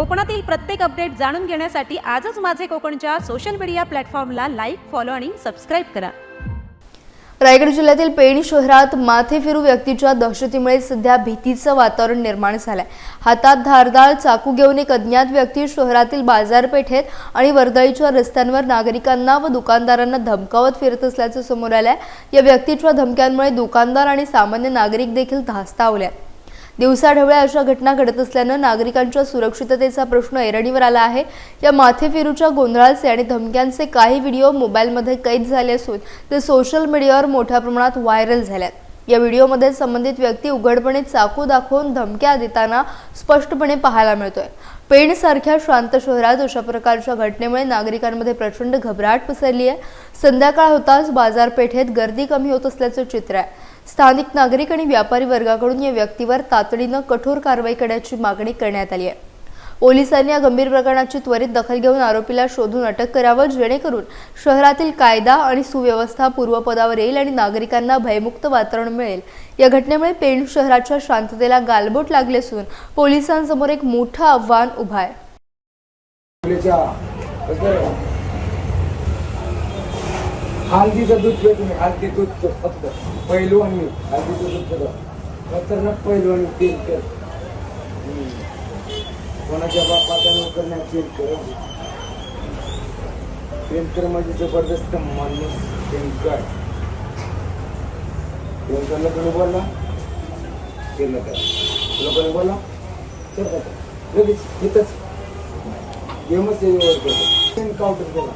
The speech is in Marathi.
कोकणातील प्रत्येक अपडेट जाणून घेण्यासाठी आजच माझे कोकणच्या सोशल मीडिया प्लॅटफॉर्मला लाईक फॉलो आणि सबस्क्राईब करा. रायगड जिल्ह्यातील पेण शहरात माथे फिरू व्यक्तीच्या दहशतीमुळे सध्या भीतीचं वातावरण निर्माण झालंय. हातात धारदार चाकू घेऊन एक अज्ञात व्यक्ती शहरातील बाजारपेठेत आणि वर्दळीच्या रस्त्यांवर नागरिकांना व दुकानदारांना धमकावत फिरत असल्याचं समोर आलंय. या व्यक्तीच्या धमक्यांमुळे दुकानदार आणि सामान्य नागरिक देखील धास्तावले दिवसाढवळ्या अशा घटना घडत असल्यानं नागरिकांच्या सुरक्षिततेचा प्रश्न ऐरणीवर आला आहे. या माथेफिरूच्या गोंधळाचे आणि धमक्यांचे काही व्हिडिओ मोबाईलमध्ये कैद झाले असून ते सोशल मीडियावर मोठ्या प्रमाणात व्हायरल झाल्यात. या व्हिडिओमध्ये संबंधित व्यक्ती उघडपणे चाकू दाखवून धमक्या देताना स्पष्टपणे पाहायला मिळतोय. पेण सारख्या शांत शहरात अशा प्रकारच्या घटनेमुळे नागरिकांमध्ये प्रचंड घबराट पसरली आहे. संध्याकाळ होताच बाजारपेठेत गर्दी कमी होत असल्याचं चित्र आहे. स्थानिक नागरिक आणि व्यापारी वर्गाकडून या व्यक्तीवर तातडीनं कठोर कारवाई करण्याची मागणी करण्यात आली आहे. पोलिसांनी या गंभीर प्रकरणाची त्वरित दखल घेऊन आरोपीला शोधून अटक करावं जेणेकरून शहरातील कायदा आणि सुव्यवस्था पूर्वपदावर येईल आणि नागरिकांना भयमुक्त वातावरण मिळेल. या घटनेमुळे पेण शहराच्या शांततेला गालबोट लागले असून पोलिसांसमोर एक मोठं आव्हान उभं आहे. हळदीचं दूध पितो मी हळदी दूध फक्त पहिलू आणि हळदीचं दूध पितो खतरनाक पहिलू आणि तेल कर कोणाच्या बापाचा नोकर नाही तेल कर. म्हणजे जबरदस्त माणूस पेंटर पेंटरला कोणी बोलला? केलं का तुला कोणी बोलला? चल का लगेच येतच गेमच त्याच्यावर केलं काउंटर केला